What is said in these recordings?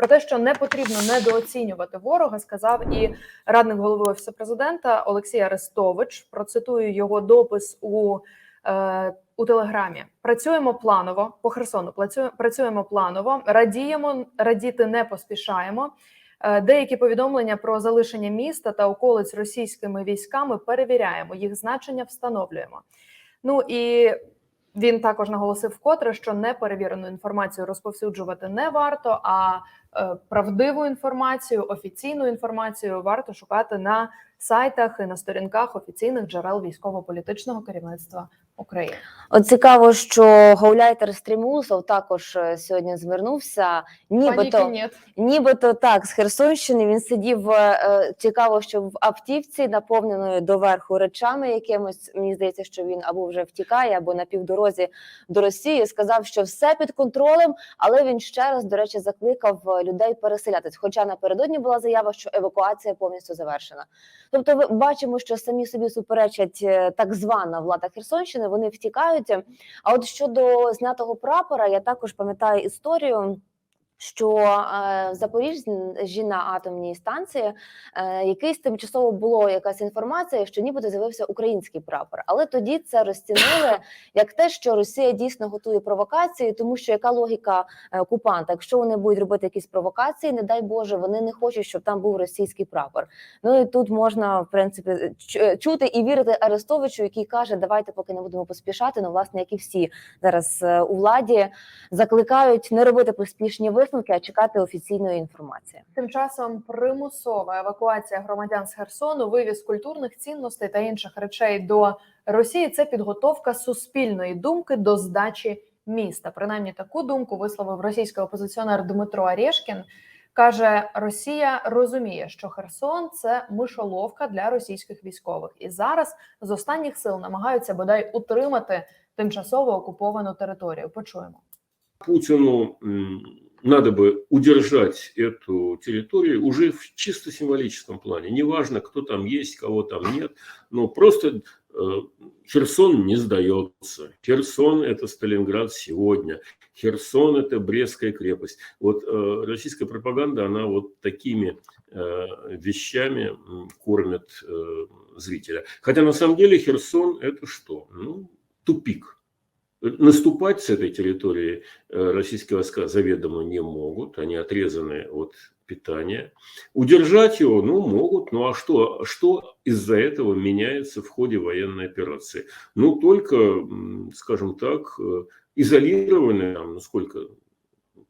Про те, що не потрібно недооцінювати ворога, сказав і радник голови офісу президента Олексій Арестович. Процитую його допис у, е, у телеграмі. Працюємо планово по Херсону. Працюємо, планово, радіємо, радіти не поспішаємо. Е, Деякі повідомлення про залишення міста та околиць російськими військами перевіряємо. Їх значення встановлюємо. Ну і він також наголосив вкотре, що неперевірену інформацію розповсюджувати не варто, а е, правдиву інформацію, офіційну інформацію варто шукати на сайтах і на сторінках офіційних джерел військово-політичного керівництва України. От цікаво, що гауляйтер Стрімусов також е, сьогодні звернувся. Нібито, ні. нібито так, з Херсонщини він сидів е, цікаво, що в автівці, наповненою доверху речами якимось. Мені здається, що він або вже втікає, або на півдорозі до Росії. Сказав, що все під контролем, але він ще раз, до речі, закликав е, людей переселятись. Хоча напередодні була заява, що евакуація повністю завершена. Тобто, ви бачимо, що самі собі суперечать е, так звана влада Херсонщини. Вони втікають. А от щодо знятого прапора, я також пам'ятаю історію. Що е, в Запоріжжі на атомній станції е, якийсь тимчасово було якась інформація, що нібито з'явився український прапор, але тоді це розцінили як те, що Росія дійсно готує провокації, тому що яка логіка е, окупанта? Якщо вони будуть робити якісь провокації, не дай Боже, вони не хочуть, щоб там був російський прапор. Ну і тут можна в принципі чути і вірити Арестовичу, який каже, давайте поки не будемо поспішати. Ну, власне, як і всі зараз е, у владі закликають не робити поспішні висновки, а чекати офіційної інформації. Тим часом примусова евакуація громадян з Херсону, вивіз культурних цінностей та інших речей до Росії це підготовка суспільної думки до здачі міста. Принаймні таку думку висловив російський опозиціонер Дмитро Арєшкін. Каже, Росія розуміє, що Херсон це мишоловка для російських військових, і зараз з останніх сил намагаються бодай утримати тимчасово окуповану територію. Почуємо. Путину надо бы удержать эту территорию уже в чисто символическом плане. Неважно, кто там есть, кого там нет, но просто э, Херсон не сдается. Херсон – это Сталинград сегодня. Херсон – это Брестская крепость. Вот э, российская пропаганда, она вот такими э, вещами кормит э, зрителя. Хотя на самом деле Херсон – это что? Ну, тупик. Наступать с этой территории э, российские войска заведомо не могут, они отрезаны от питания. Удержать его, ну, могут, ну а что, что из-за этого меняется в ходе военной операции? Ну, только, скажем так, э, изолированные, ну, сколько,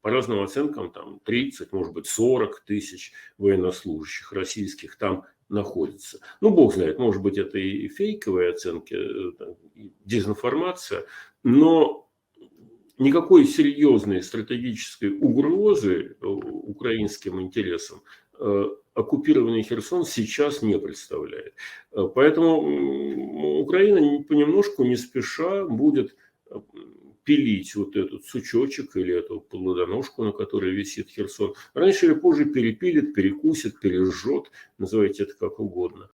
по разным оценкам, там 30, может быть, 40 тысяч военнослужащих российских там находится. Ну, бог знает, может быть, это и фейковые оценки, э, дезинформация, но никакой серьезной стратегической угрозы э, украинским интересам э, оккупированный Херсон сейчас не представляет. Поэтому Украина понемножку, не спеша будет пилить вот этот сучочек или эту плодоножку, на которой висит Херсон. Раньше или позже перепилит, перекусит, пережжет, называйте это как угодно.